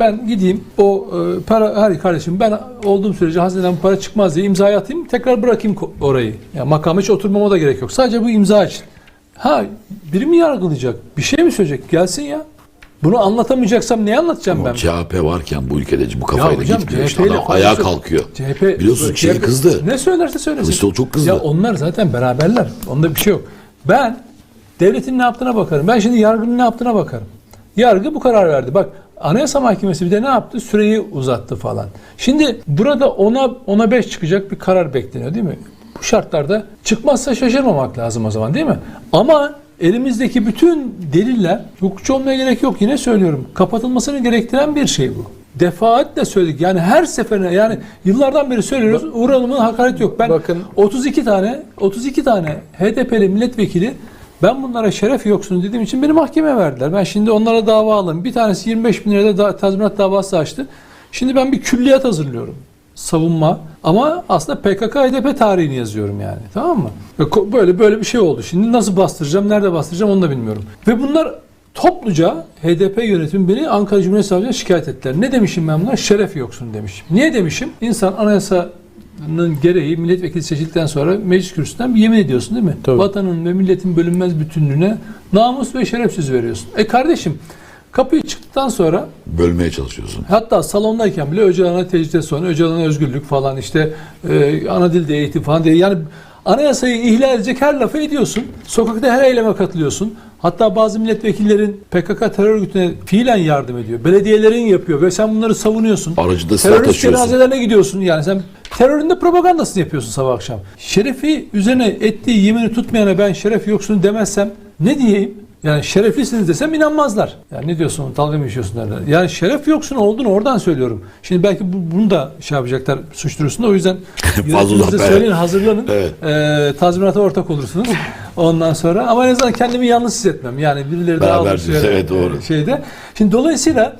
Ben gideyim o e, para hayır kardeşim ben olduğum sürece hazineden para çıkmaz diye imzayı atayım tekrar bırakayım orayı. Ya makama hiç oturmama da gerek yok. Sadece bu imza için. Ha biri mi yargılayacak? Bir şey mi söyleyecek? Gelsin ya. Bunu anlatamayacaksam ne anlatacağım ben? O CHP varken bu ülkede bu kafayla hocam, gitmiyor. CHP adam ayağa kalkıyor. CHP Biliyorsun şey CHP kızdı. Ne söylerse söylesin. Kılıçdaroğlu çok kızdı. Ya onlar zaten beraberler. Onda bir şey yok. Ben devletin ne yaptığına bakarım. Ben şimdi yargının ne yaptığına bakarım. Yargı bu karar verdi. Bak Anayasa Mahkemesi bir de ne yaptı? Süreyi uzattı falan. Şimdi burada ona ona 5 çıkacak bir karar bekleniyor değil mi? Bu şartlarda çıkmazsa şaşırmamak lazım o zaman değil mi? Ama elimizdeki bütün deliller hukukçu olmaya gerek yok. Yine söylüyorum. Kapatılmasını gerektiren bir şey bu. Defaatle söyledik. Yani her seferine yani yıllardan beri söylüyoruz. Uğur Hanım'ın hakaret yok. Ben Bakın- 32 tane 32 tane HDP'li milletvekili ben bunlara şeref yoksun dediğim için beni mahkemeye verdiler. Ben şimdi onlara dava aldım. Bir tanesi 25 bin lirada da, tazminat davası açtı. Şimdi ben bir külliyat hazırlıyorum. Savunma. Ama aslında PKK HDP tarihini yazıyorum yani. Tamam mı? Böyle böyle bir şey oldu. Şimdi nasıl bastıracağım, nerede bastıracağım onu da bilmiyorum. Ve bunlar topluca HDP yönetimi beni Ankara Cumhuriyet Savcılığı'na şikayet ettiler. Ne demişim ben bunlara? Şeref yoksun demişim. Niye demişim? İnsan anayasanın gereği milletvekili seçildikten sonra meclis kürsüsünden bir yemin ediyorsun değil mi? Tabii. Vatanın ve milletin bölünmez bütünlüğüne namus ve şeref sözü veriyorsun. E kardeşim kapıyı çıktıktan sonra Bölmeye çalışıyorsun. Hatta salondayken bile Öcalan'a tecrüde sonra Öcalan'a özgürlük falan işte e, ana dilde eğitim falan diye yani anayasayı ihlal edecek her lafı ediyorsun. Sokakta her eyleme katılıyorsun. Hatta bazı milletvekillerin PKK terör örgütüne fiilen yardım ediyor. Belediyelerin yapıyor ve sen bunları savunuyorsun. Aracı da Terörist cenazelerine gidiyorsun yani sen terörün de propagandasını yapıyorsun sabah akşam. Şerefi üzerine ettiği yemini tutmayana ben şeref yoksun demezsem ne diyeyim? Yani şereflisiniz desem inanmazlar. Yani ne diyorsun dalga mı geçiyorsun derler. Yani şeref yoksun olduğunu oradan söylüyorum. Şimdi belki bu- bunu da şey yapacaklar suç duyurusunda o yüzden evet. söyleyin hazırlanın. Evet. Ee, tazminata ortak olursunuz. Ondan sonra ama en azından kendimi yalnız hissetmem. Yani birileri daha diyorsun, evet, doğru. şeyde. Şimdi dolayısıyla